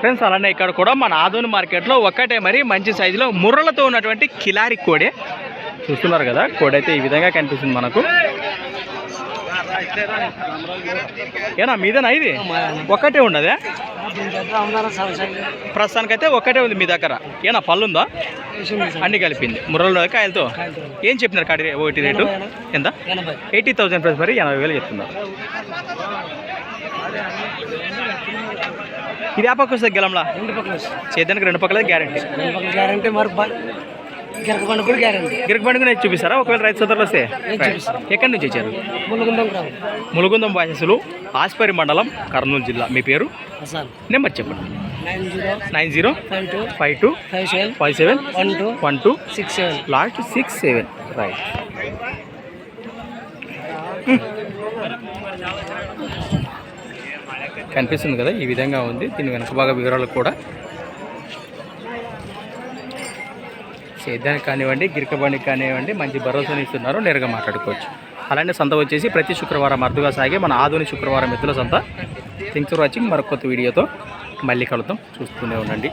Friends అలానే ఇక్కడ కూడా మన ఆదోని మార్కెట్లో ఒక్కటే మరి మంచి సైజులో ముర్రలతో ఉన్నటువంటి కిలారి కోడే. చూస్తున్నారు కదా కోడి అయితే ఈ విధంగా కనిపిస్తుంది మనకు. ఏనా మీదేనా ఇది? ఒక్కటే ఉండదా ప్రస్తుతానికైతే ఒక్కటే ఉంది మీ దగ్గర. ఏనా పళ్ళు ఉందా అన్ని కలిపింది. ముర్రలో కాయలతో? ఏం చెప్పినారు కాడి ఒకటి రేటు? ఎంత? ఎయిటీ థౌసండ్ ప్రైస్ మరి ఎనభై వేలు చెప్తున్నారు. ఇది ఆ పక్క వస్తుంది గెలంలా? రెండు పక్కల చేద్దానికి రెండు పక్కల గ్యారంటీ. గ్యారంటీ మరి గిరక పండుగ కూడా గ్యారంటీ. నేను చూపిస్తారా? ఒకవేళ రైతు సోదరులు వస్తే. ఎక్కడి నుంచి వచ్చారు? ములుగుందం గ్రామం. ములుగుందం వాసస్సులు ఆస్పరి మండలం కర్నూలు జిల్లా. మీ పేరు? నెంబర్ చెప్పండి. Nine zero five two five seven five seven one two one two six seven. Last six seven. Right కనిపిస్తుంది కదా ఈ విధంగా ఉంది. దీని వెనక భాగ వివరాలు కూడా సేద్యానికి కానివ్వండి గిరికబండికి కానివ్వండి మంచి భరోసాని ఇస్తున్నారు నేరుగా మాట్లాడుకోవచ్చు. అలానే సంత వచ్చేసి ప్రతి శుక్రవారం అరుదుగా సాగే మన ఆధునిక శుక్రవారం మిత్రుల సంత. Things for watching. మరొక కొత్త వీడియోతో మళ్ళీ కలుద్దాం. చూస్తూనే ఉండండి.